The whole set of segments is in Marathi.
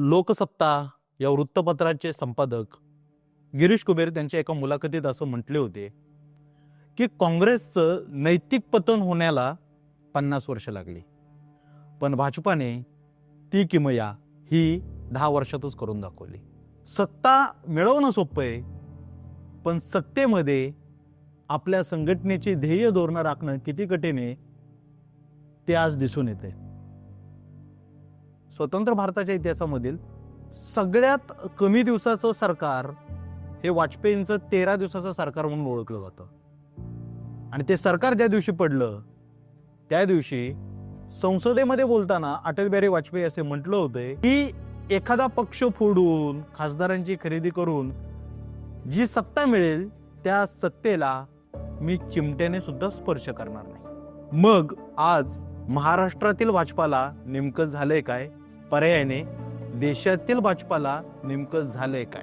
लोकसत्ता या वृत्तपत्राचे संपादक गिरीश कुबेर त्यांच्या एका मुलाखतीत असं म्हटले होते की काँग्रेसचं नैतिक पतन होण्याला पन्नास वर्ष लागली. पण भाजपाने ती किमया ही दहा वर्षातच करून दाखवली. सत्ता मिळवणं सोपं आहे पण सत्तेमध्ये आपल्या संघटनेची ध्येय धोरणं राखणं किती कठीण आहे ते आज दिसून येते स्वतंत्र भारताच्या इतिहासामधील सगळ्यात कमी दिवसाचं सरकार हे वाजपेयींचं तेरा दिवसाचं सरकार म्हणून ओळखलं जातं. आणि ते सरकार ज्या दिवशी पडलं त्या दिवशी संसदेमध्ये बोलताना अटल बिहारी वाजपेयी असे म्हटलं होते की एखादा पक्ष फोडून खासदारांची खरेदी करून जी सत्ता मिळेल त्या सत्तेला मी चिमट्याने सुद्धा स्पर्श करणार नाही. मग आज महाराष्ट्रातील भाजपाला नेमकं झालंय काय? पर्यायाने देशातील भाजपाला नेमकं झालंय काय?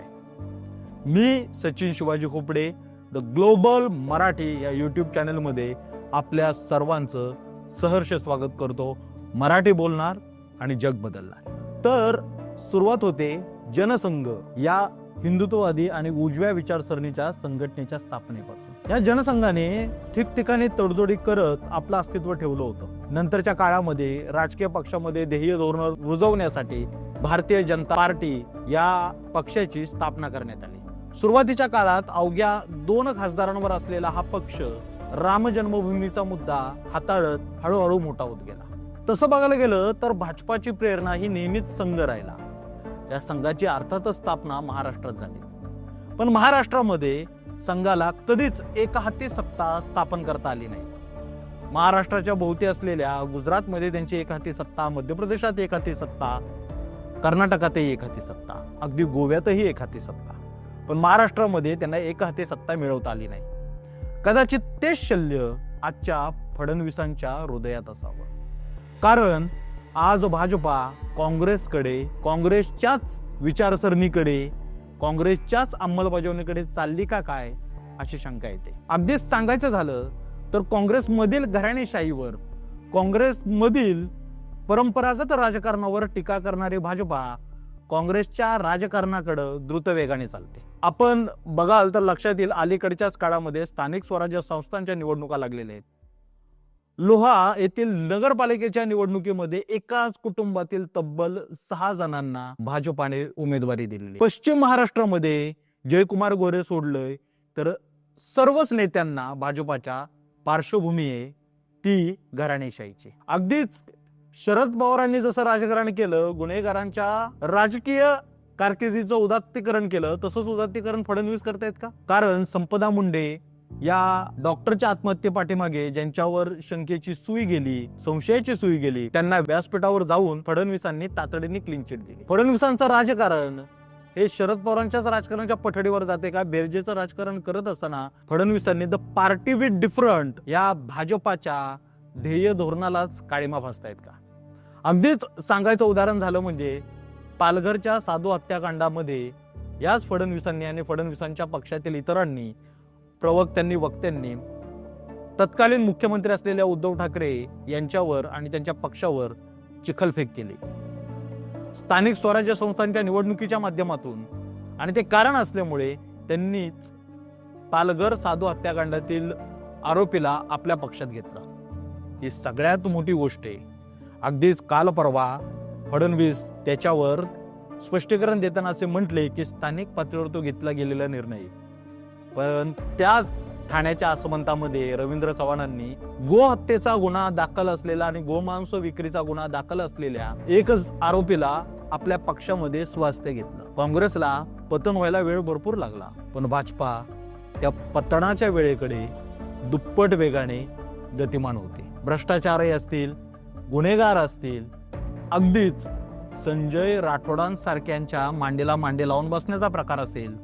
मी सचिन शिवाजी खोपडे द ग्लोबल मराठी या यूट्यूब चॅनलमध्ये आपल्या सर्वांचं सहर्ष स्वागत करतो. मराठी बोलणार आणि जग बदलणार. तर सुरुवात होते जनसंघ या हिंदुत्ववादी आणि उजव्या विचारसरणीच्या संघटनेच्या स्थापनेपासून. या जनसंघाने ठिकठिकाणी तडजोडी करत आपलं अस्तित्व ठेवलं होतं. नंतरच्या काळामध्ये राजकीय पक्षामध्ये ध्येय धोरण रुजवण्यासाठी भारतीय जनता पार्टी या पक्षाची स्थापना करण्यात आली. सुरुवातीच्या काळात अवघ्या दोन खासदारांवर असलेला हा पक्ष राम जन्मभूमीचा मुद्दा हाताळत हळूहळू मोठा होत गेला. तसं बघायला गेलं तर भाजपाची प्रेरणा ही नेहमीच संघ राहिला. या संघाची अर्थातच स्थापना महाराष्ट्रात झाली. पण महाराष्ट्रामध्ये संघाला कधीच एकहाती सत्ता स्थापन करता आली नाही. महाराष्ट्राच्या भोवती असलेल्या गुजरातमध्ये त्यांची एकहाती सत्ता मध्य प्रदेशात एकहाती सत्ता कर्नाटकातही एकहाती सत्ता अगदी गोव्यातही एकहाती सत्ता. पण महाराष्ट्रामध्ये त्यांना एकहाती सत्ता मिळवता आली नाही. कदाचित तेच शल्य आजच्या फडणवीसांच्या हृदयात असावं. कारण आज भाजपा काँग्रेसकडे काँग्रेसच्याच विचारसरणीकडे काँग्रेसच्याच अंमलबजावणीकडे चालली का काय अशी शंका येते. अगदीच सांगायचं झालं तर काँग्रेसमधील घराणेशाहीवर काँग्रेसमधील परंपरागत राजकारणावर टीका करणारी भाजपा काँग्रेसच्या राजकारणाकडं द्रुत वेगाने चालते. आपण बघाल तर लक्षात येईल अलीकडच्याच काळामध्ये स्थानिक स्वराज्य संस्थांच्या निवडणुका लागलेल्या आहेत. लोहा येथील नगरपालिकेच्या निवडणुकीमध्ये एकाच कुटुंबातील तब्बल सहा जणांना भाजपाने उमेदवारी दिलेली. पश्चिम महाराष्ट्रामध्ये जयकुमार गोरे सोडलंय तर सर्वच नेत्यांना भाजपाच्या पार्श्वभूमी आहे ती घराणेशाहीची. अगदीच शरद पवारांनी जसं राजकारण केलं गुन्हेगारांच्या राजकीय कारकिर्दीचं उदात्तीकरण केलं तसंच उदात्तीकरण फडणवीस करतायत का? कारण संपदा मुंडे या डॉक्टरच्या आत्महत्ये पाठीमागे ज्यांच्यावर शंकेची सुई गेली संशयाची सुई गेली त्यांना व्यासपीठावर जाऊन फडणवीसांनी तातडीने क्लीन चिट दिली. फडणवीसांचं राजकारण हे शरद पवारांच्याच राजकारणाच्या पठडीवर जाते का बेरजेचं राजकारण करत असताना फडणवीसांनी द पार्टी विथ डिफरंट या भाजपाच्या ध्येय धोरणालाच काळीमा भासतायत का? अगदीच सांगायचं उदाहरण झालं म्हणजे पालघरच्या साधू हत्याकांडामध्ये याच फडणवीसांनी आणि फडणवीसांच्या पक्षातील इतरांनी प्रवक्त्यांनी वक्त्यांनी तत्कालीन मुख्यमंत्री असलेल्या उद्धव ठाकरे यांच्यावर आणि त्यांच्या पक्षावर चिखलफेक केली. स्थानिक स्वराज्य संस्थांच्या निवडणुकीच्या माध्यमातून आणि ते कारण असल्यामुळे त्यांनीच पालघर साधू हत्याकांडातील आरोपीला आपल्या पक्षात घेतलं. ही सगळ्यात मोठी गोष्ट आहे. अगदीच काल परवा फडणवीस त्याच्यावर स्पष्टीकरण देताना असे म्हटले की स्थानिक पातळीवर तो घेतला गेलेला निर्णय. पण त्याच ठाण्याच्या आसमंतामध्ये रवींद्र चव्हाणांनी गो हत्येचा गुन्हा दाखल असलेला आणि गोमांस विक्रीचा गुन्हा दाखल असलेल्या एकच आरोपीला आपल्या पक्षामध्ये स्वास्थ्य घेतलं. काँग्रेसला पतन व्हायला वेळ भरपूर लागला पण भाजपा त्या पतनाच्या वेळेकडे दुप्पट वेगाने गतिमान होते. भ्रष्टाचारही असतील गुन्हेगार असतील अगदीच संजय राठोडांसारख्यांच्या मांडीला मांडी लावून बसण्याचा प्रकार असेल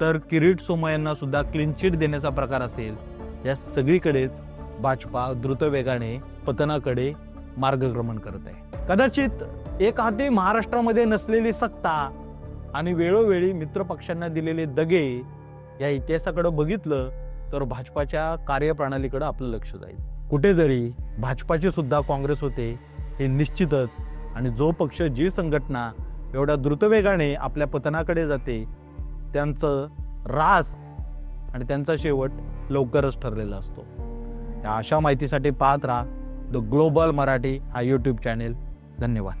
तर किरीट सोमय्यांना सुद्धा क्लीन चिट देण्याचा प्रकार असेल. या सगळीकडेच भाजपा द्रुत वेगाने पतनाकडे मार्गक्रमण करत आहे. कदाचित एक हाती महाराष्ट्रामध्ये नसलेली सत्ता आणि वेळोवेळी मित्र पक्षांना दिलेले दगे या इतिहासाकडे बघितलं तर भाजपाच्या कार्यप्रणालीकडे आपलं लक्ष जाईल. कुठेतरी भाजपाची सुद्धा काँग्रेस होते हे निश्चितच आणि जो पक्ष जी संघटना एवढ्या द्रुतवेगाने आपल्या पतनाकडे जाते त्यांचं रास आणि त्यांचा शेवट लवकरच ठरलेला असतो. या अशा माहितीसाठी पाहत राहा द ग्लोबल मराठी हा यूट्यूब चॅनेल धन्यवाद.